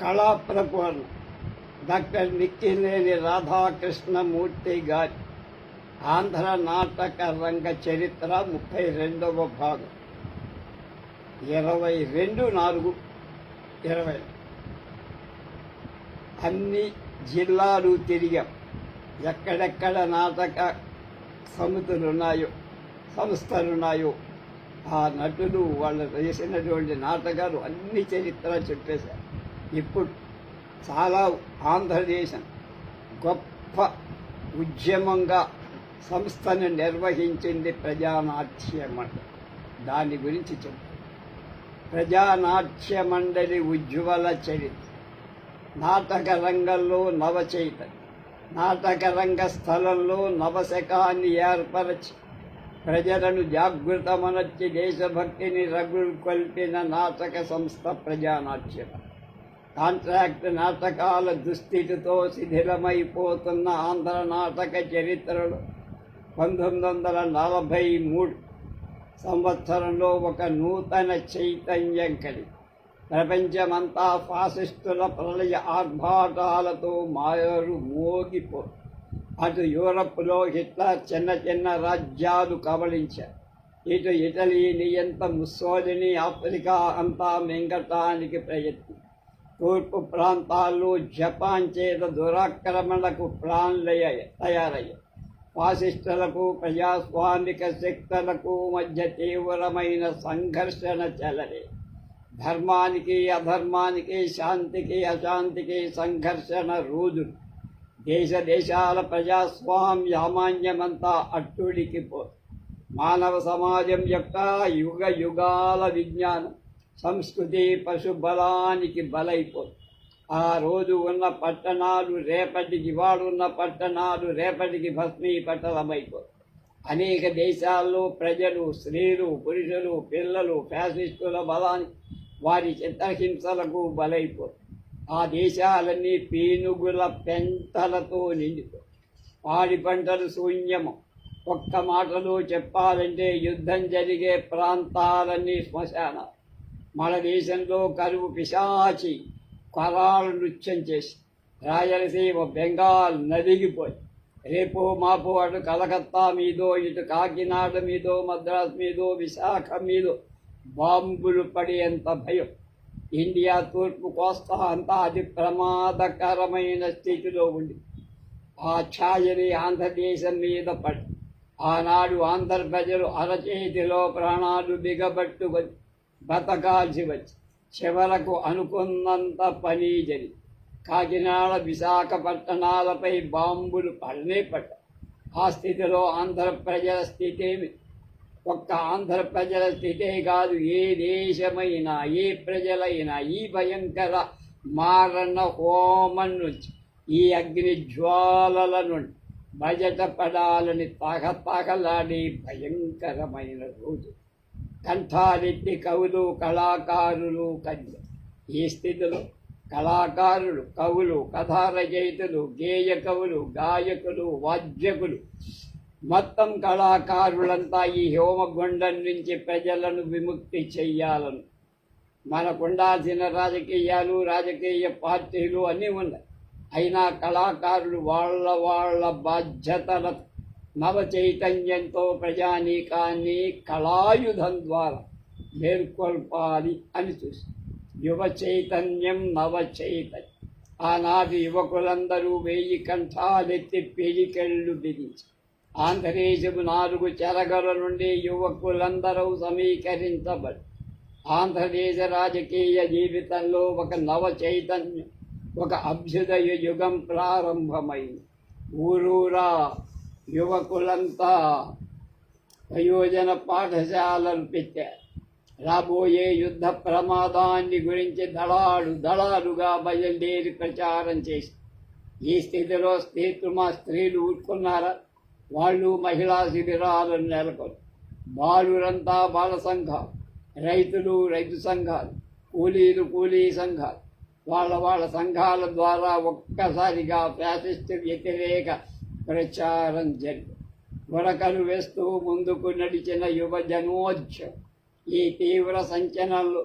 కళాప్రభువన్. Doctor నిక్కినేని Radhakrishnamurthy గారి ఆంధ్ర నాటక రంగ చరిత్ర ముప్పై రెండవ భాగం. ఇరవై రెండు నాలుగు ఇరవై. అన్ని జిల్లాలు తిరిగాం. ఎక్కడెక్కడ నాటక సమితులు ఉన్నాయో సంస్థలు ఉన్నాయో ఆ నటులు వాళ్ళు వేసినటువంటి నాటకాలు అన్ని చరిత్ర చెప్పేశారు ఇప్పుడు చాలా ఆంధ్రదేశం గొప్ప ఉద్యమంగా సంస్థను నిర్వహించింది ప్రజానాట్య మండలి దాని గురించి చెప్పు. ప్రజానాట్య మండలి ఉజ్వల చరిత్ర. నాటక రంగంలో నవ నాటక రంగ స్థలంలో నవశకాన్ని ఏర్పరచి ప్రజలను జాగృతమనర్చి దేశభక్తిని రగుల్కొల్పిన నాటక సంస్థ ప్రజానాట్యం కాంట్రాక్ట్ నాటకాల దుస్థితితో శిథిలమైపోతున్న ఆంధ్ర నాటక చరిత్రలో పంతొమ్మిది వందల నలభై మూడు సంవత్సరంలో ఒక నూతన చైతన్యం కలిగి ప్రపంచమంతా ఫాసిస్టుల ప్రళయ ఆర్భాటాలతో మారు మోగిపో అటు యూరప్లో హిట్లర్ చిన్న చిన్న రాజ్యాలు కబళించారు. ఇటు ఇటలీ నియంత ముస్సోలిని ఆఫ్రికా అంతా మింగటానికి ప్రయత్నం తూర్పు ప్రాంతాల్లో జపాన్ చేత దురాక్రమణకు ప్లాన్లయ్యాయి తయారయ్యాయి. ఫాసిస్టులకు ప్రజాస్వామిక శక్తులకు మధ్య తీవ్రమైన సంఘర్షణ చెలరే. ధర్మానికి అధర్మానికి శాంతికి అశాంతికి సంఘర్షణ రోజు దేశ దేశాల ప్రజాస్వామ్యామాన్యమంతా అట్టుడికి పో మానవ సమాజం యొక్క యుగ యుగాల విజ్ఞానం. సంస్కృతి పశుబలానికి బలైపోతుంది ఆ రోజు ఉన్న పట్టణాలు రేపటికి వాడున్న పట్టణాలు రేపటికి భస్మీపట్టలమైపోతుంది అనేక దేశాల్లో ప్రజలు స్త్రీలు పురుషులు పిల్లలు ఫ్యాసిస్టుల బలానికి వారి చిత్తహింసలకు బలైపోతుంది ఆ దేశాలన్నీ పీనుగుల పెంటలతో నిండిపోయి పాడి పంటలు శూన్యము. ఒక్క మాటలో చెప్పాలంటే యుద్ధం జరిగే ప్రాంతాలన్నీ శ్మశానాలు. మన దేశంలో కరువు పిశాచి కరాలు నృత్యం చేసి రాయలసీమ బెంగాల్ నదిగిపోయి రేపో మాపో అటు కలకత్తా మీదో ఇటు కాకినాడ మీదో మద్రాస్ మీదో విశాఖ మీదో బాంబులు పడేంత భయం. ఇండియా తూర్పు కోస్తా అంతా అతి ప్రమాదకరమైన స్థితిలో ఉంది. ఆ ఛాయని ఆంధ్రదేశం మీద పడి ఆనాడు ఆంధ్ర ప్రజలు అరచేతిలో ప్రాణాలు బిగబట్టుకొని బతకాల్సి వచ్చి చివరకు అనుకున్నంత పని జరిగి కాకినాడ విశాఖపట్టణాలపై బాంబులు పడనే పడ్డ ఆ స్థితిలో ఆంధ్ర ప్రజల స్థితి ఏమి? ఒక్క ఆంధ్ర ప్రజల స్థితే కాదు ఏ దేశమైనా ఏ ప్రజలైనా ఈ భయంకర మారణ హోమం నుంచి ఈ అగ్ని జ్వాలల నుండి బయటపడాలని పడాలని తగతగలాడే భయంకరమైన రోజు. కంఠారెడ్డి కవులు కళాకారులు కన్య ఈ స్థితిలో కళాకారులు కవులు కథారచయితలు గేయ కవులు గాయకులు వాద్యకులు మొత్తం కళాకారులంతా ఈ హోమగుండం నుంచి ప్రజలను విముక్తి చెయ్యాలను. మనకుండాల్సిన రాజకీయాలు రాజకీయ పార్టీలు అన్నీ ఉన్నాయి. అయినా కళాకారులు వాళ్ళ వాళ్ళ బాధ్యతల నవ చైతన్యంతో ప్రజానీకాన్ని కళాయుధం ద్వారా మేల్కొల్పాలి అని చూసి యువ చైతన్యం నవ చైతన్యం. ఆనాటి యువకులందరూ వెయ్యి కంఠాలెత్తి పిడికెళ్ళు బిగించి. ఆంధ్రదేశపు నాలుగు చెరగల నుండి యువకులందరూ సమీకరించబడి. ఆంధ్రదేశ రాజకీయ జీవితంలో ఒక నవ చైతన్యం ఒక అభ్యుదయ యుగం ప్రారంభమైంది. ఊరూరా యువకులంతా ప్రయోజన పాఠశాలలు పెట్టారు రాబోయే యుద్ధ ప్రమాదాన్ని గురించి దళాలు దళాలుగా బయలుదేరి ప్రచారం చేసి ఈ స్థితిలో స్త్రీలు స్త్రీలు ఊరుకున్నారా? వాళ్ళు మహిళా శిబిరాలను నెలకొని బాలురంతా బాల సంఘాలు రైతులు రైతు సంఘాలు కూలీలు కూలీ సంఘాలు వాళ్ళ వాళ్ళ సంఘాల ద్వారా ఒక్కసారిగా ఫ్యాసిస్ట్ వ్యతిరేక ప్రచారం జరిగింది గురకలు వేస్తూ ముందుకు నడిచిన యువ జనోత్సవం ఈ తీవ్ర సంచలనంలో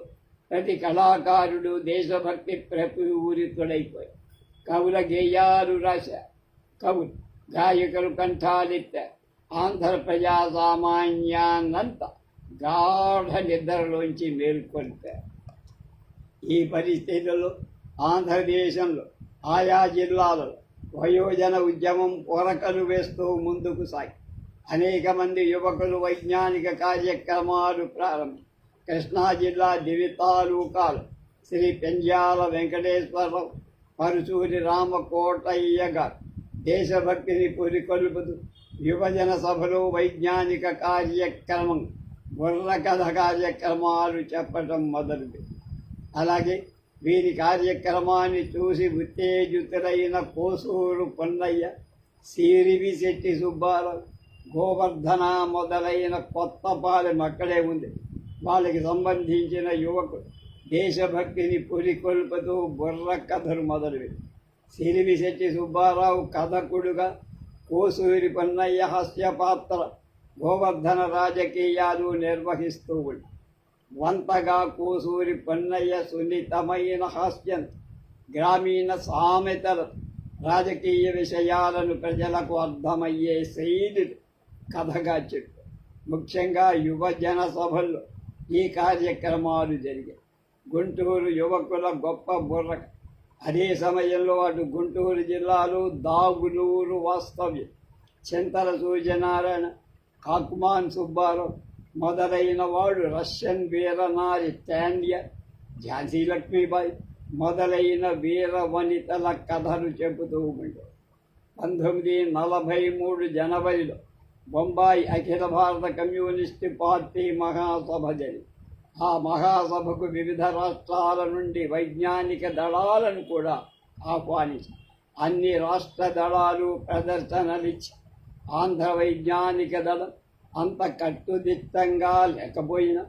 ప్రతి కళాకారుడు దేశభక్తి ప్రపూరితుడైపోయి కవుల గేయాలు రాశారు కవులు గాయకులు కంఠాలిత్తారు ఆంధ్ర ప్రజా సామాన్యాన్నంతా గాఢ నిద్రలోంచి మేల్కొల్పారు ఈ పరిస్థితుల్లో ఆంధ్రదేశంలో ఆయా జిల్లాలలో వయోజన ఉద్యమం పొరకలు వేస్తూ ముందుకు సాగి. అనేక మంది యువకులు వైజ్ఞానిక కార్యక్రమాలు ప్రారంభం. కృష్ణా జిల్లా దివి తాలూకాలు శ్రీ పెంజాల వెంకటేశ్వరరావు పరుచూరి రామకోటయ్య గారు. దేశభక్తిని పురికొల్పుతూ యువజన సభలో వైజ్ఞానిక కార్యక్రమం బుర్ర కథ కార్యక్రమాలు చెప్పటం మొదలుపెట్టింది అలాగే వీరి కార్యక్రమాన్ని చూసి ఉత్తేజితులైన కోసూరు పొన్నయ్య సిరివి శెట్టి సుబ్బారావు గోవర్ధన మొదలైన కొత్త పాలెం అక్కడే ఉంది. వాళ్ళకి సంబంధించిన యువకుడు దేశభక్తిని పురికొల్పుతూ బుర్ర కథలు మొదలుపెట్టి సిరివి శెట్టి సుబ్బారావు కథకుడుగా కోసూరి పొన్నయ్య హాస్యపాత్ర గోవర్ధన రాజకీయాలు నిర్వహిస్తూ ఉంది. వంతగా కూసూరి పొన్నయ్య సున్నితమైన హాస్యం గ్రామీణ సామెతలు రాజకీయ విషయాలను ప్రజలకు అర్థమయ్యే శైలిని కథగా చెప్పు ముఖ్యంగా యువజన సభల్లో ఈ కార్యక్రమాలు జరిగాయి. గుంటూరు యువకుల గొప్ప బుర్ర. అదే సమయంలో అటు గుంటూరు జిల్లాలో దాగులూరు వాస్తవ్యం. చింతల సూర్యనారాయణ కాకుమాన్ సుబ్బారావు మొదలైన వాడు రష్యన్ వీరనారి తాండ్య ఝాన్సీ లక్ష్మీబాయి మొదలైన వీర వనితల కథలు చెబుతూ ఉండేవారు పంతొమ్మిది నలభై మూడు జనవరిలో బొంబాయి అఖిల భారత కమ్యూనిస్టు పార్టీ మహాసభ జరిగి ఆ మహాసభకు వివిధ రాష్ట్రాల నుండి వైజ్ఞానిక దళాలను కూడా ఆహ్వానించారు. అన్ని రాష్ట్ర దళాలు ప్రదర్శనలిచ్చి ఆంధ్ర వైజ్ఞానిక దళం అంత కట్టుదిట్టంగా లేకపోయినా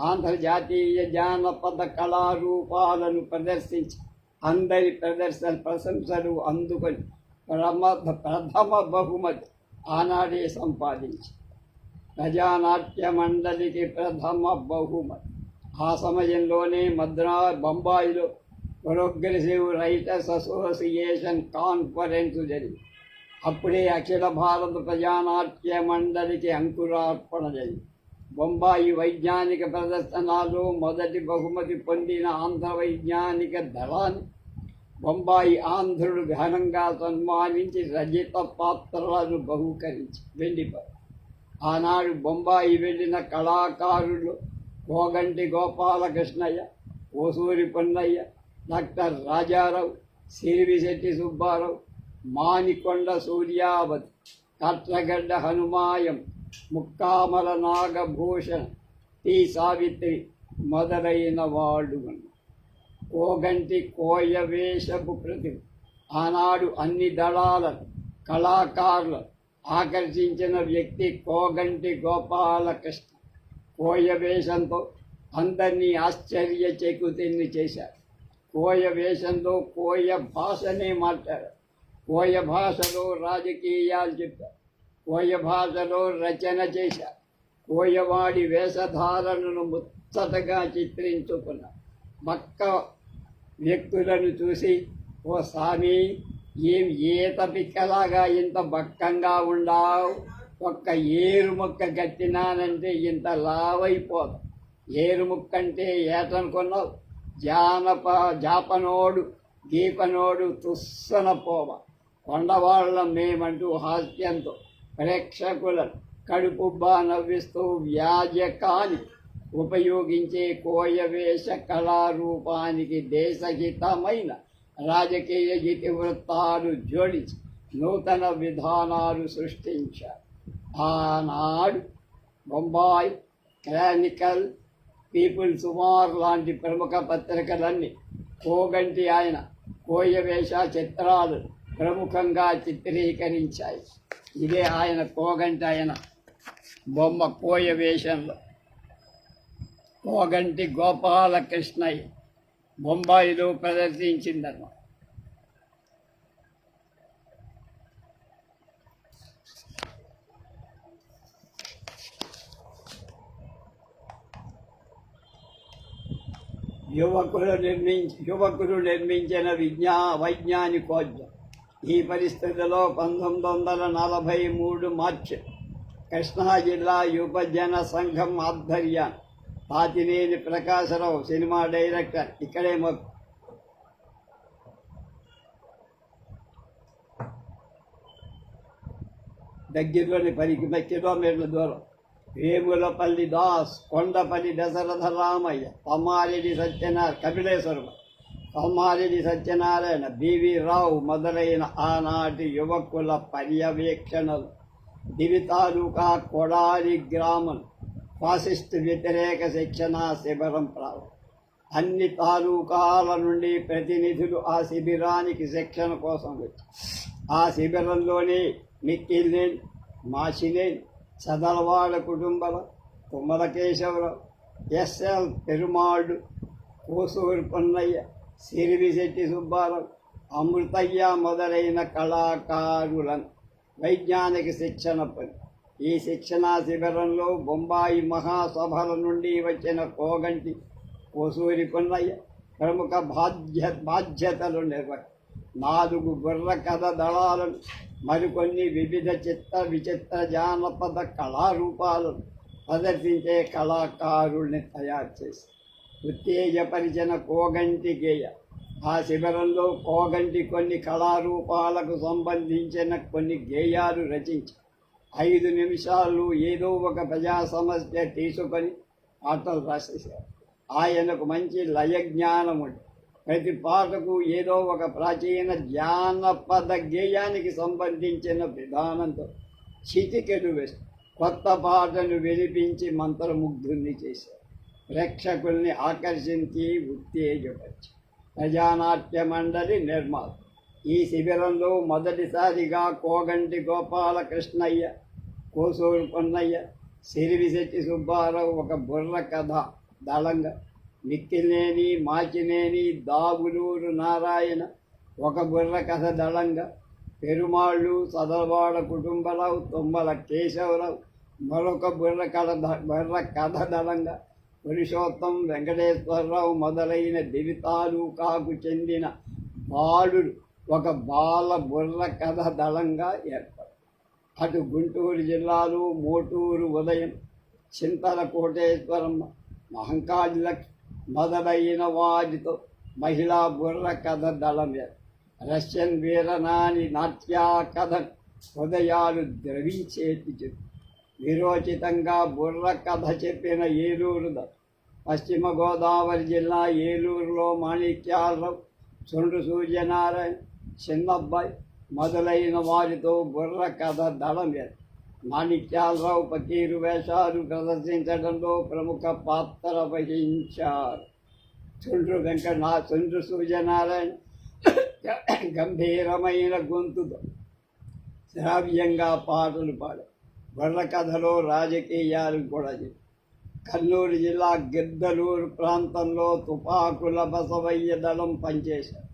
ఆంధ్రజాతీయ జానపద కళారూపాలను ప్రదర్శించి అందరి ప్రదర్శన ప్రశంసలు అందుకొని ప్రమథ ప్రథమ బహుమతి ఆనాడే సంపాదించి. ప్రజానాట్య మండలికి ప్రథమ బహుమతి. ఆ సమయంలోనే మద్రా బొంబాయిలో ప్రోగ్రెసివ్ రైటర్స్ అసోసియేషన్ కాన్ఫరెన్స్ జరిగింది. అప్పుడే అఖిల భారత ప్రజానాట్య మండలికి అంకురార్పణ జరిగింది బొంబాయి వైజ్ఞానిక ప్రదర్శనలో మొదటి బహుమతి పొందిన ఆంధ్ర వైజ్ఞానిక దళాన్ని బొంబాయి ఆంధ్రుడు ఘనంగా సన్మానించి రజిత పాత్రలను బహుకరించి వెళ్ళిపోయారు ఆనాడు బొంబాయి వెళ్ళిన కళాకారులు కోగంటి గోపాలకృష్ణయ్య ఓసూరి పొన్నయ్య డాక్టర్ రాజారావు సిరివిశెట్టి సుబ్బారావు మానికొండ సూర్యావతి కట్లగడ్డ హనుమాయం ముక్కామల నాగభూషణ్ టి సావిత్రి మొదలైన వాళ్ళు కోగంటి కోయ వేషపు ప్రతి ఆనాడు అన్ని దళాలను కళాకారులను ఆకర్షించిన వ్యక్తి కోగంటి గోపాలకృష్ణ. కోయ వేషంతో అందరినీ ఆశ్చర్య చెక్కుతిని చేశారు. కోయ వేషంతో కోయ భాషనే మాట్లాడారు కోయ భాషలో రాజకీయాలు చెప్పారు కోయ భాషలో రచన చేశారు కోయవాడి వేషధారణను ముచ్చటగా చిత్రించుకున్నారు మక్క వ్యక్తులను చూసి ఓ స్వామి ఏం ఈత పిక్కలాగా ఇంత బక్కంగా ఉండావు? ఒక్క ఏరు మొక్క కట్టినానంటే ఇంత లావైపోదు. ఏరు ముక్క అంటే ఏటనుకున్నావు? జానప జాపనోడు దీపనోడు తుస్సన పోవ. కొండవాళ్ళం మేమంటూ హాస్యంతో ప్రేక్షకులను కడుపుబ్బా నవ్విస్తూ వ్యాజకాని ఉపయోగించే కోయవేష కళారూపానికి దేశహితమైన రాజకీయ ఇతివృత్తాలు జోడించి నూతన విధానాలు సృష్టించారు. ఆనాడు బొంబాయి క్రానికల్ పీపుల్ సుమార్ లాంటి ప్రముఖ పత్రికలన్నీ కోగంటి ఆయన కోయవేష చిత్రాలు ప్రముఖంగా చిత్రీకరించాయి. ఇదే ఆయన కోగంటి ఆయన బొమ్మ కోయ వేషంలో. కోగంటి గోపాలకృష్ణయ్య బొంబాయిలో ప్రదర్శించిందన్నమాట యువకులు నిర్మించి యువకులు నిర్మించిన విజ్ఞా వైజ్ఞానికోద్యం. ఈ పరిస్థితిలో పంతొమ్మిది వందల నలభై మూడు మార్చి కృష్ణా జిల్లా యువజన సంఘం ఆధ్వర్య పాతినేని ప్రకాశరావు సినిమా డైరెక్టర్. ఇక్కడే మాకు దగ్గరలోని పది కిలోమీటర్ల దూరం వేములపల్లి దాస్ కొండపల్లి దశరథ రామయ్య పమ్మారెడ్డి సత్యనారాయణ కపిలేశ్వరం తమ్మారెడ్డి సత్యనారాయణ బివి రావు మొదలైన ఆనాటి యువకుల పర్యవేక్షణలు. దివి తాలూకా కొడాలి గ్రామం ఫాసిస్ట్ వ్యతిరేక శిక్షణ శిబిరం ప్రారంభం అన్ని తాలూకాల నుండి ప్రతినిధులు ఆ శిబిరానికి శిక్షణ కోసం వచ్చి ఆ శిబిరంలోనే మిక్కిలేన్ మాషిలేన్ చదలవాడ కుటుంబాల కుమలకేశవరావు ఎస్ఎల్ పెరుమాళ్ళు కోసూరు పొన్నయ్య సిరివిశెట్టి సుబ్బారావు అమృతయ్య మొదలైన కళాకారులను వైజ్ఞానిక శిక్షణ పని. ఈ శిక్షణా శిబిరంలో బొంబాయి మహాసభల నుండి వచ్చిన కోగంటి కోసూరి పున్నయ్య ప్రముఖ బాధ్య బాధ్యతలు నిర్వహి నాలుగు బుర్ర కథ దళాలను మరికొన్ని వివిధ చిత్ర విచిత్ర జానపద కళారూపాలను ప్రదర్శించే కళాకారుల్ని తయారు చేశారు. ఉత్తేజపరిచిన కోగంటి గేయ ఆ శిబిరంలో కోగంటి కొన్ని కళారూపాలకు సంబంధించిన కొన్ని గేయాలు రచించి. ఐదు నిమిషాలు ఏదో ఒక ప్రజా సమస్య తీసుకొని పాటలు రాసేశారు. ఆయనకు మంచి లయజ్ఞానం ఉంది. ప్రతి పాటకు ఏదో ఒక ప్రాచీన జానపద గేయానికి సంబంధించిన విధానంతో చితికెలు వేస్తూ కొత్త పాటను వినిపించి మంత్రముగ్ధుణ్ణి చేశారు. ప్రేక్షకుల్ని ఆకర్షించి ఉత్తేజపరిచి ప్రజానాట్య మండలి నిర్మాత. ఈ శిబిరంలో మొదటిసారిగా కోగంటి గోపాలకృష్ణయ్య కోసూరు పొన్నయ్య సిరివిశెట్టి సుబ్బారావు ఒక బుర్ర కథ దళంగా. మిక్కినేని మాచినేని దాగులూరు నారాయణ ఒక బుర్ర కథ దళంగా. పెరుమాళ్ళు సదలవాడ కుటుంబరావు తుమ్మల కేశవరావు మరొక బుర్ర కథ బుర్ర కథ దళంగా. పురుషోత్తం వెంకటేశ్వరరావు మొదలైన దివి తాలూకాకు చెందిన బాలుడు ఒక బాల బుర్ర కథ దళంగా ఏర్పడు అటు గుంటూరు జిల్లాలో మోటూరు ఉదయం చింతల కోటేశ్వరమ్మ మహంకాళి లక్ష్మి మొదలైన వారితో మహిళా బుర్ర కథ దళం రష్యన్ వీరనాని నాట్యా కథ హృదయాలు ద్రవించేటి చెప్పు విరోచితంగా బుర్ర కథ చెప్పిన ఏలూరు పశ్చిమ గోదావరి జిల్లా ఏలూరులో మాణిక్యాలరావు చొండు సూర్యనారాయణ చిన్నబ్బాయి మొదలైన వారితో బుర్ర కథ దళం లేదు మాణిక్యాలరావు పకీరు వేషాలు ప్రదర్శించడంలో ప్రముఖ పాత్ర వహించారు. చుండ్రు వెంకట నా చుండ్రు సూర్యనారాయణ గంభీరమైన గొంతుతో శ్రావ్యంగా పాటలు పాడారు. బుర్ర కథలో రాజకీయాలు కూడా చెప్పారు. కర్నూలు జిల్లా గిద్దలూరు ప్రాంతంలో తుపాకుల బసవయ్య దళం పనిచేశారు.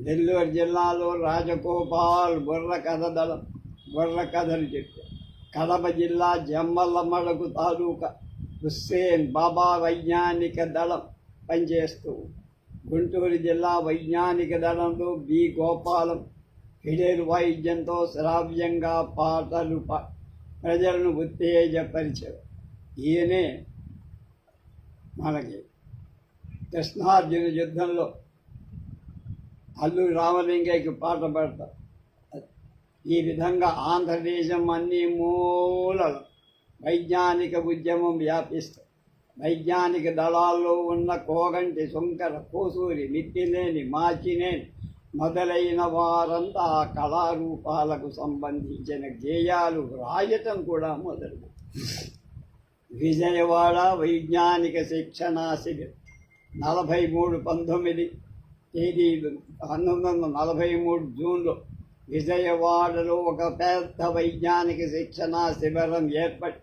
నెల్లూరు జిల్లాలో రాజగోపాల్ బుర్ర కథ దళం బుర్ర కథలు చెప్పారు. కడప జిల్లా జమ్మలమడకు తాలూకా హుస్సేన్ బాబా వైజ్ఞానిక దళం పనిచేస్తూ గుంటూరు జిల్లా వైజ్ఞానిక దళంలో బి. గోపాలం ఫిడేరు వాయిద్యంతో శ్రావ్యంగా పాటలు ప్రజలను ఉత్తేజపరిచారు. ఈయనే మనకి కృష్ణార్జున యుద్ధంలో అల్లు రామలింగయ్యకి పాట పాడతారు ఈ విధంగా ఆంధ్రదేశం అన్ని మూలలు వైజ్ఞానిక ఉద్యమం వ్యాపిస్తుంది వైజ్ఞానిక దళాల్లో ఉన్న కోగంటి శంకర కోసూరి మిత్తిలేని మాచినేని మొదలైన వారంతా ఆ కళారూపాలకు సంబంధించిన గేయాలు రాయటం కూడా మొదలు విజయవాడ వైజ్ఞానిక శిక్షణా శిబిరం. నలభై మూడు పంతొమ్మిది తేదీ పంతొమ్మిది వందల నలభై మూడు జూన్లో విజయవాడలో ఒక పెద్ద వైజ్ఞానిక శిక్షణా శిబిరం ఏర్పడి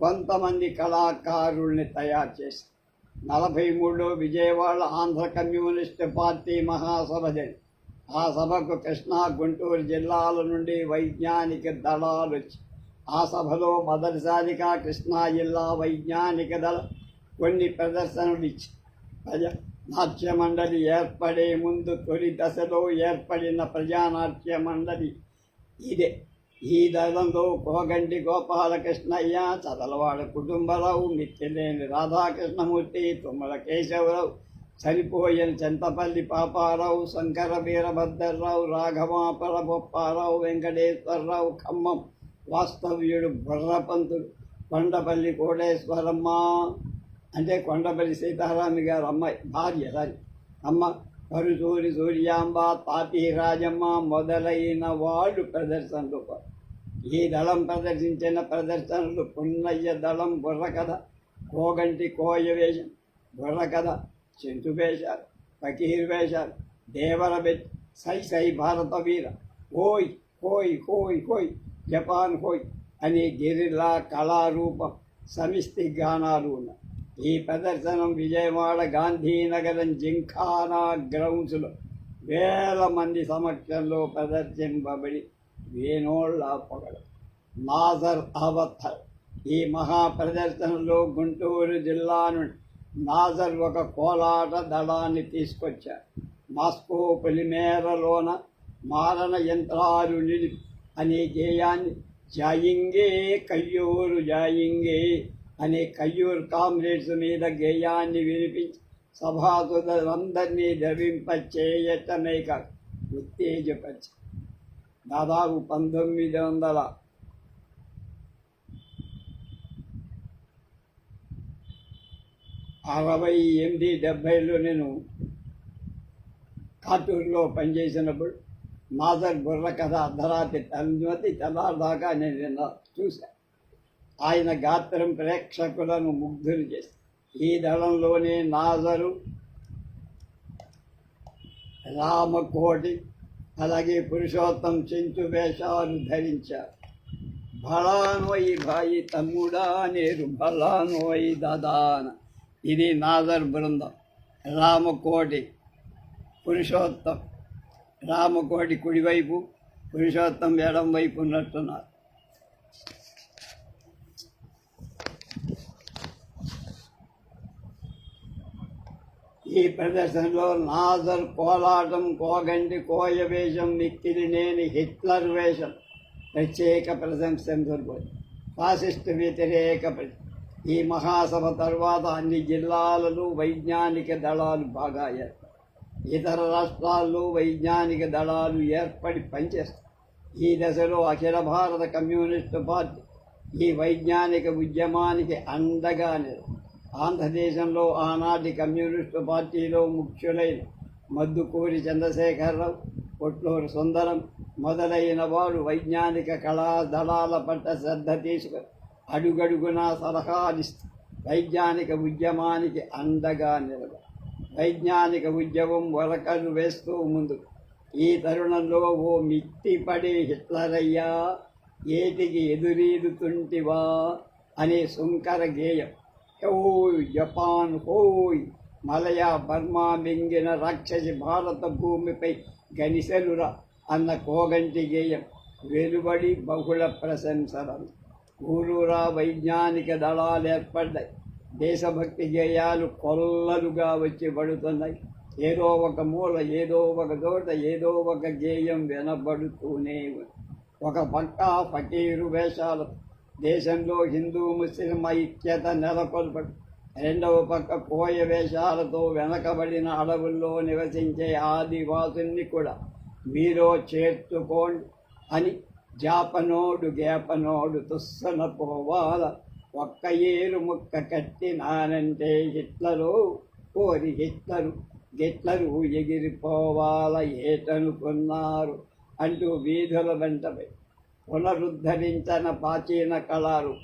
కొంతమంది కళాకారుల్ని తయారు చేసి నలభై మూడులో విజయవాడ ఆంధ్ర కమ్యూనిస్ట్ పార్టీ మహాసభ జరిగింది. ఆ సభకు కృష్ణా గుంటూరు జిల్లాల నుండి వైజ్ఞానిక దళాలు వచ్చి ఆ సభలో మొదటిసారిగా కృష్ణా జిల్లా వైజ్ఞానిక దళ కొన్ని ప్రదర్శనలు ఇచ్చి ప్రజ నాట్య మండలి ఏర్పడే ముందు తొలి దశలో ఏర్పడిన ప్రజానాట్య మండలి ఇదే. ఈ దళంలో కోగంటి గోపాలకృష్ణయ్య చదలవాడ కుటుంబరావు మిక్కిలేని రాధాకృష్ణమూర్తి తుమ్మల కేశవరావు చనిపోయిన చింతపల్లి పాపారావు శంకర వీరభద్రరావు రాఘవాపర బొప్పారావు వెంకటేశ్వరరావు ఖమ్మం వాస్తవ్యుడు బుర్రపంతుడు కొండపల్లి కోటేశ్వరమ్మ అంటే కొండపల్లి సీతారామి గారు అమ్మాయి భార్య సారీ. అమ్మ పరుచూరి సూర్యాంబ తాపి రాజమ్మ మొదలైన వాళ్ళు ప్రదర్శనలు ఈ దళం ప్రదర్శించిన ప్రదర్శనలు పున్నయ్య దళం బుర్రకథ కోగంటి కోయ వేషం బుర్రకథ చెంటు వేషాలు ఫకీర్ వేషాలు దేవర సై సై భారత వీర. ఓయ్ హోయ్ హోయ్ హోయ్ జపాన్ హోయ్ అనే గెరిల్లా కళారూపం సమిష్టి గానాలు ఉన్నాయి. ఈ ప్రదర్శనం విజయవాడ గాంధీనగరం జింఖానా గ్రౌండ్స్లో వేల మంది సమక్షంలో ప్రదర్శింపబడి వేణోళ్ళ పొగడు. నాజర్ అవత్తర్ ఈ మహా ప్రదర్శనలో గుంటూరు జిల్లా నుండి నాజర్ ఒక కోలాట దళాన్ని తీసుకొచ్చారు. మాస్కో పొలిమేరలోన మారణ యంత్రాలు నిలిపి అనే గేయాన్ని జాయింగే కయ్యూరు జాయింగే అనే కయ్యూరు కామ్రేడ్స్ మీద గేయాన్ని వినిపించి సభాసులందరినీ ద్రవింపచేయటమే కాదు ఉత్తేజపరిచి. దాదాపు పంతొమ్మిది వందల అరవై ఎనిమిది డెబ్భైలో నేను కాటూరులో పనిచేసినప్పుడు నాజర్ బుర్ర కథ అర్ధరాత్రి అనుమతి తెల్లారిదాకా నేను నిన్న చూశాను ఆయన గాత్రం ప్రేక్షకులను ముగ్ధులు చేసి ఈ దళంలోనే నాజరు రామకోటి అలాగే పురుషోత్తం చెంచు వేషాలు ధరించారు. బలానోయి భాయి తమ్ముడా నేరు బలానోయి దదాన. ఇది నాజర్ బృందం. రామకోటి పురుషోత్తం. రామకోటి కుడివైపు పురుషోత్తం ఎడం వైపు ఉన్నట్టున్నారు. ఈ ప్రదర్శనలో నాజర్ కోలాటం కోగండి కోయ వేషం మిక్కిలినేని హిట్లర్ వేషం ప్రత్యేక ప్రశంసలు ఫాసిస్ట్ వ్యతిరేక ప్ర- ఈ మహాసభ తర్వాత అన్ని జిల్లాలలో వైజ్ఞానిక దళాలు బాగా ఇతర రాష్ట్రాల్లో వైజ్ఞానిక దళాలు ఏర్పడి పనిచేస్తాయి ఈ దశలో అఖిల భారత కమ్యూనిస్టు పార్టీ ఈ వైజ్ఞానిక ఉద్యమానికి అండగా నిలబడింది. ఆంధ్రదేశంలో ఆనాటి కమ్యూనిస్టు పార్టీలో ముఖ్యులైన మద్దుకూరి చంద్రశేఖరరావు కొట్లూరు సుందరం మొదలైన వారు వైజ్ఞానిక కళా దళాల పట్ల శ్రద్ధ తీసుకుని అడుగడుగునా సలహాలిస్తూ వైజ్ఞానిక ఉద్యమానికి అండగా నిలబడి వైజ్ఞానిక ఉద్యమం వరకలు వేస్తూ ముందు. ఈ తరుణంలో ఓ మిట్టిపడి హిట్లరయ్యా ఏటికి ఎదురీదుతుంటివా అనే సుంకర గేయం. హోయ్ జపాన్ హోయ్ మలయా బర్మా మింగిన రాక్షసి భారత భూమిపై గనిసెలురా అన్న కోగంటి గేయం. వెలువడి బహుళ ప్రశంసలు. ఊరూరా వైజ్ఞానిక దళాలు ఏర్పడ్డాయి. దేశభక్తి గేయాలు కొల్లలుగా వచ్చి పడుతున్నాయి. ఏదో ఒక మూల ఏదో ఒక చోట ఏదో ఒక గేయం వినబడుతూనే ఒక పక్క ఫకీరు వేషాలు దేశంలో హిందూ ముస్లిం ఐక్యత నెలకొల్పడు. రెండవ పక్క కోయ వేషాలతో వెనకబడిన అడవుల్లో నివసించే ఆదివాసుల్ని కూడా మీలో చేర్చుకోండి అని జాపనోడు గేపనోడు తుస్సన పోవాల. ఒక్క ఏరు ముక్క కట్టినానంటే హిట్లరు కోరి హిట్లరు గిట్లరు ఎగిరిపోవాల ఏటనుకున్నారు అంటూ వీధుల వెంటపై పునరుద్ధరించిన ప్రాచీన కళారు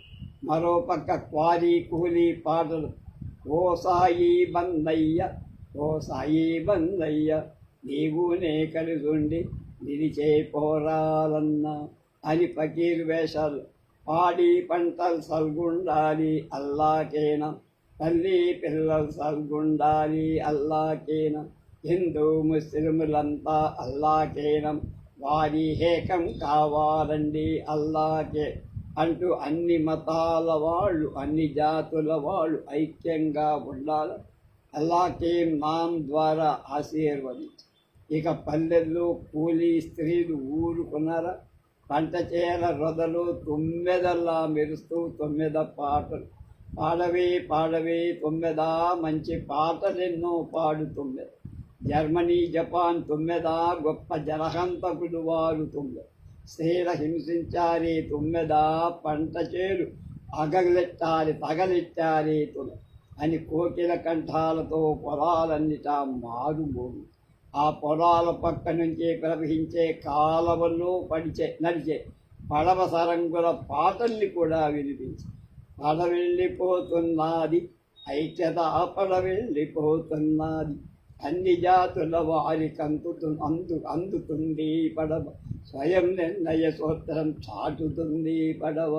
మరోపక్క క్వారీ కూలీ పాటలు. ఓ సాయి బందయ్య ఓ సాయి బందయ్య నీవునే కలిసుండి నిలిచే పోరాలన్న అని ఫకీర్ వేషాలు. పాడి పంటలు సల్గుండాలి అల్లాకేన. తల్లి పిల్లలు సల్గుండాలి అల్లాకేన. హిందూ ముస్లిములంతా అల్లాకేనం. వారి ఏకం కావాలండి అల్లాకే. అంటూ అన్ని మతాల వాళ్ళు అన్ని జాతుల వాళ్ళు ఐక్యంగా ఉండాలి. అల్లాకే మాం ద్వారా ఆశీర్వదించు. ఇక పల్లెల్లో కూలీ స్త్రీలు ఊరుకున్నారా? పంట చేయాల రొదలు తొమ్మిదల్లా మెరుస్తూ తొమ్మిద పాటలు. పాడవే పాడవే తొమ్మిదా మంచి పాటలెన్నో పాడు తొమ్మిద. జర్మనీ జపాన్ తొమ్మిదా గొప్ప జలహంతకులు వారు తొమ్మిద. స్త్రీల హింసించాలి తొమ్మిదా పంట చేలు అగలెట్టాలి తగలెట్టాలి తొమ్మిది. అని కోకిల కంఠాలతో పొలాలన్నిటా మారుమోడు ఆ పొలాల పక్క నుంచి ప్రవహించే కాలవల్లో పడిచే నడిచే పడవ సరంగుల పాటల్ని కూడా వినిపించి. పడవెళ్ళిపోతున్నది ఐక్యత పడవెళ్ళిపోతున్నది అన్ని జాతుల వారికి అందుతు అందు అందుతుంది పడవ. స్వయం నిర్ణయ సూత్రం చాటుతుంది పడవ.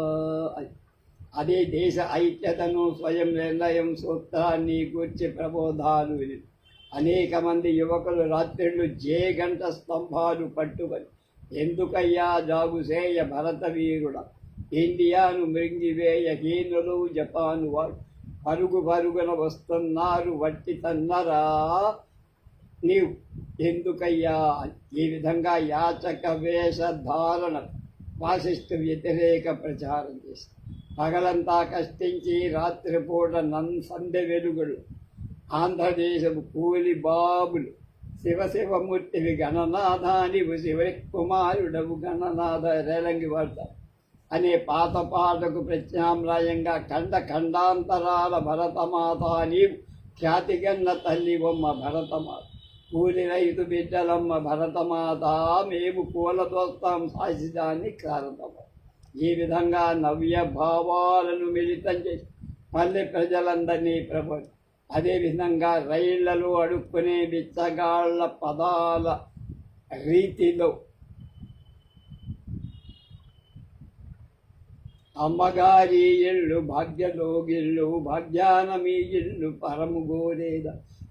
అదే దేశ ఐక్యతను స్వయం నిర్ణయం సూత్రాన్ని గూర్చి ప్రబోధాలు విని అనేక మంది యువకులు రాత్రిళ్ళు జే గంట స్తంభాలు పట్టుకొని ఎందుకయ్యా జాగుసేయ భరత వీరుడ ఇండియాను మృంగివేయ హీనులు జపాను వారు పరుగు పరుగున వస్తున్నారు వట్టి తన్నరా నీవు ఎందుకయ్యా? ఈ విధంగా యాచక వేషధారణ వాసిస్తూ వ్యతిరేక ప్రచారం చేస్తారు పగలంతా కష్టించి రాత్రిపూట నన్ సంధ్య వెలుగులు ఆంధ్రదేశపు కూలి బాబులు. శివ శివమూర్తివి గణనాథానివు శివ కుమారుడవు గణనాథ రేలంగి వాడతారు అనే పాత పాటకు ప్రత్యామ్నాయంగా ఖండ ఖండాంతరాల భరతమాత నీవు ఖ్యాతిగన్న తల్లి బొమ్మ భరతమాత కూలి రైతు బిడ్డలమ్మ భరతమాత మేము పూల దోస్తాం కారతమ ఈ విధంగా నవ్య భావాలను మిళితం చేసి పల్లె ప్రజలందరినీ ప్రభు అదేవిధంగా రైళ్ళలో అడుక్కునే బిచ్చగాళ్ళ పదాల రీతిలో అమ్మగారి ఇల్లు భాగ్యలోగిళ్ళు భాగ్యాన మీ ఇల్లు పరము గోరేద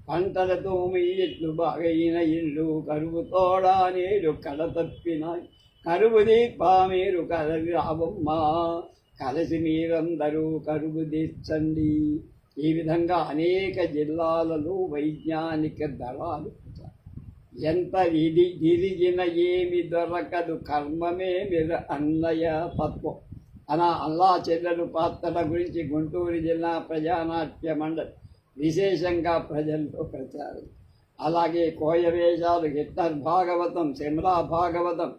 పంటలతో మీ ఇల్లు బాగైన ఇల్లు కరువు తోడా నేడు కళ తప్పినాయి కరువు దీపా మీరు కలవి రావమ్మా కలిసి మీరందరూ కరువు తీర్చండి. ఈ విధంగా అనేక జిల్లాలలో వైజ్ఞానిక దళాలు ఎంత ఇది ఇరిగిన ఏమి దొరకదు కర్మమే మీరు అన్నయ తత్వం. అలా అల్లా చెల్లెలు పాత్రల గురించి గుంటూరు జిల్లా ప్రజానాట్య మండలి విశేషంగా ప్రజల్లో ప్రచారం. అలాగే కోయవేషాలు హిట్టర్ భాగవతం సిమ్లా భాగవతం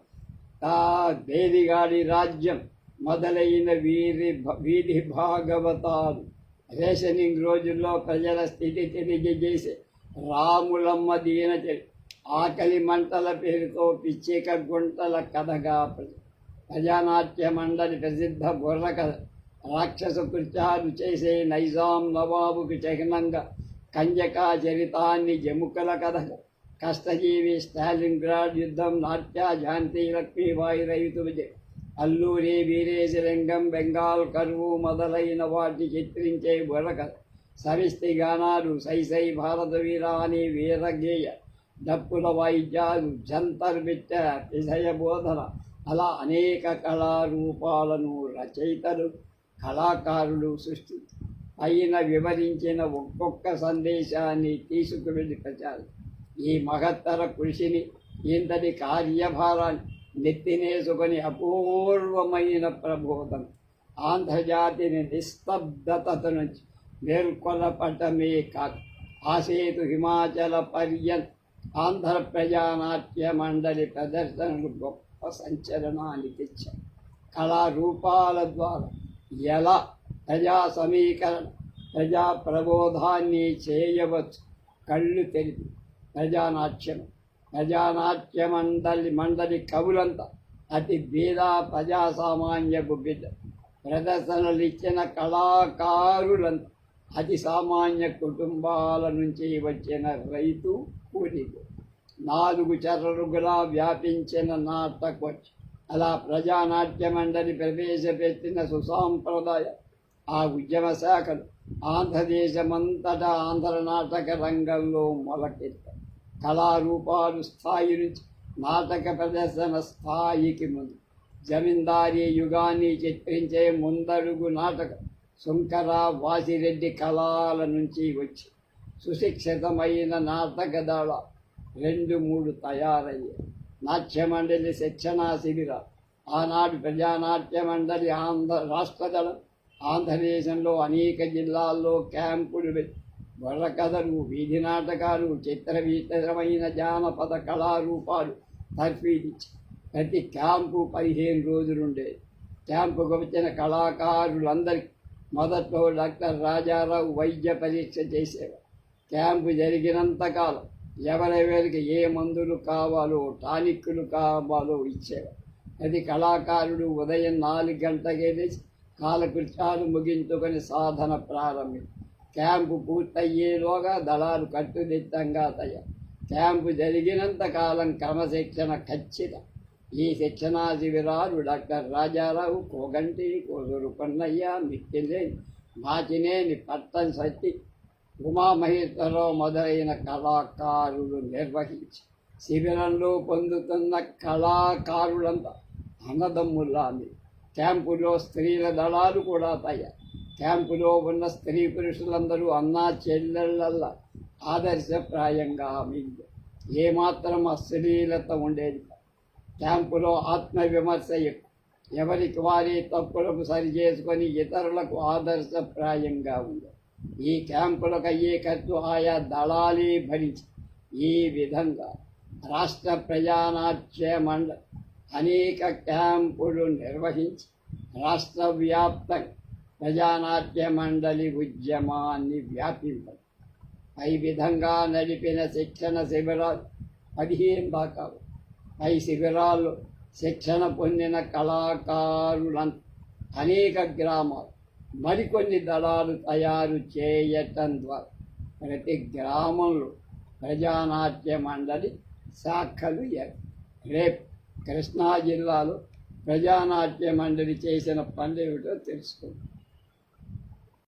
బేదిగాడి రాజ్యం మొదలైన వీరి భ- వీధి భాగవతాలు. రేషనింగ్ రోజుల్లో ప్రజల స్థితి తెలియజేసి రాములమ్మ దీన ఆకలి మంటల పేరుతో పిచ్చిక గుంటల కథగా ప్రజానాట్య మండలి ప్రసిద్ధ బుర్ర కథ. రాక్షస కృత్యాలు చేసే నైజాం నవాబుకు చిహ్నంగా కంజకా చరితాన్ని జముకల కథ. కష్టజీవి స్టాలిన్గ్రాడ్ యుద్ధం నాట్య ఝాన్సీ లక్ష్మీబాయి రైతు విజయ్ అల్లూరి వీరేశలింగం బెంగాల్ కరువు మొదలైన వాటి చిత్రించే బురక సరిస్తి గానాలు సైసై భారత వీరాని వీరగేయ డప్పుల వాయిద్యాలు జంతర్ బిట్ట విషయ బోధన అలా అనేక కళారూపాలను రచయితలు కళాకారులు సృష్టి పైన వివరించిన ఒక్కొక్క సందేశాన్ని తీసుకువెళ్ళి ప్రచారం. ఈ మహత్తర కృషిని ఇంతటి కార్యభారాన్ని నెత్తినేసుకొని అపూర్వమైన ప్రబోధం. ఆంధ్రజాతిని నిస్తబ్దత నుంచి మేల్కొలపటమే కాదు ఆసేతు హిమాచల పర్యంత ఆంధ్ర ప్రజానాట్య మండలి ప్రదర్శనలు గొప్ప సంచలనాన్ని తెచ్చాయి కళారూపాల ద్వారా ఎలా ప్రజా సమీకరణ ప్రజా ప్రబోధాన్ని చేయవచ్చు కళ్ళు తెలిపి ప్రజానాట్యం ప్రజానాట్య మండలి మండలి కవులంతా అతి బీద ప్రజాసామాన్యపు బిడ్డ. ప్రదర్శనలు ఇచ్చిన కళాకారులంతా అతి సామాన్య కుటుంబాల నుంచి వచ్చిన రైతు కూలీలు నాలుగు చరలుగులా వ్యాపించిన నాటకొచ్చి అలా ప్రజానాట్య మండలి ప్రవేశపెట్టిన సుసాంప్రదాయ ఆ ఉద్యమ శాఖలు ఆంధ్రదేశమంతటా ఆంధ్ర నాటక రంగంలో మొలకెత్తాయి. కళారూపాలు స్థాయి నుంచి నాటక ప్రదర్శన స్థాయికి ముందు జమీందారీ యుగాన్ని చిత్రించే ముందడుగు నాటకం శంకర వాసిరెడ్డి కళాల నుంచి వచ్చి సుశిక్షితమైన నాటక దళ రెండు మూడు తయారయ్యాయి. నాట్య మండలి శిక్షణా శిబిర ఆనాడు ప్రజానాట్య మండలి ఆంధ్ర రాష్ట్ర దళం ఆంధ్రదేశంలో అనేక జిల్లాల్లో క్యాంపులు పెట్టి బుర్రకథలు వీధి నాటకాలు చిత్ర విచిత్రమైన జానపద కళారూపాలు తర్ఫీదిచ్చి ప్రతి క్యాంపు పదిహేను రోజులు ఉండేది క్యాంపుకు వచ్చిన కళాకారులందరికీ మొదట్లో డాక్టర్ రాజారావు వైద్య పరీక్ష చేసేవారు. క్యాంపు జరిగినంతకాలం ఎవరెవరికి ఏ మందులు కావాలో టానిక్లు కావాలో ఇచ్చేవారు. అది కళాకారుడు ఉదయం నాలుగు గంటలకే లేచి కాలకృత్యాలు ముగించుకొని సాధన ప్రారంభించారు. క్యాంపు పూర్తయ్యేలోగా దళాలు కట్టుదిట్టంగా తయారు. క్యాంపు జరిగినంత కాలం క్రమశిక్షణ ఖచ్చితం. ఈ శిక్షణా శిబిరాలు డాక్టర్ రాజారావు కోగంటి కోసూరు కొన్నయ్య మిక్కిలేని మాచినేని పట్టం సత్తి ఉమామహేశ్వరరావు మొదలైన కళాకారులు నిర్వహించి శిబిరంలో పొందుతున్న కళాకారులంతా అన్నదమ్ముల్లాంది క్యాంపులో స్త్రీల దళాలు కూడా తయారు. క్యాంపులో ఉన్న స్త్రీ పురుషులందరూ అన్నా చెల్లెళ్ళ ఆదర్శప్రాయంగా మిగిలి ఏమాత్రం అశ్లీలత ఉండేది క్యాంపులో ఆత్మవిమర్శ ఎక్కువ. ఎవరికి వారి తప్పులకు సరి చేసుకొని ఇతరులకు ఆదర్శప్రాయంగా ఉంది ఈ క్యాంపులకు అయ్యే ఖర్చు ఆయా దళాలే భరించి ఈ విధంగా రాష్ట్ర ప్రజానాట్య మండలి అనేక క్యాంపులు నిర్వహించి రాష్ట్ర వ్యాప్తంగా ప్రజానాట్య మండలి ఉద్యమాన్ని వ్యాపించారు ఈ విధంగా నడిపిన శిక్షణ శిబిరాలు పదిహేను దాకా పై శిబిరాల్లో శిక్షణ పొందిన కళాకారులంతా అనేక గ్రామాలు మరికొన్ని దళాలు తయారు చేయటం ద్వారా ప్రతి గ్రామంలో ప్రజానాట్య మండలి శాఖలు రేపు కృష్ణా జిల్లాలో ప్రజానాట్య మండలి చేసిన పనులు ఏమిటో తెలుసుకుంటాం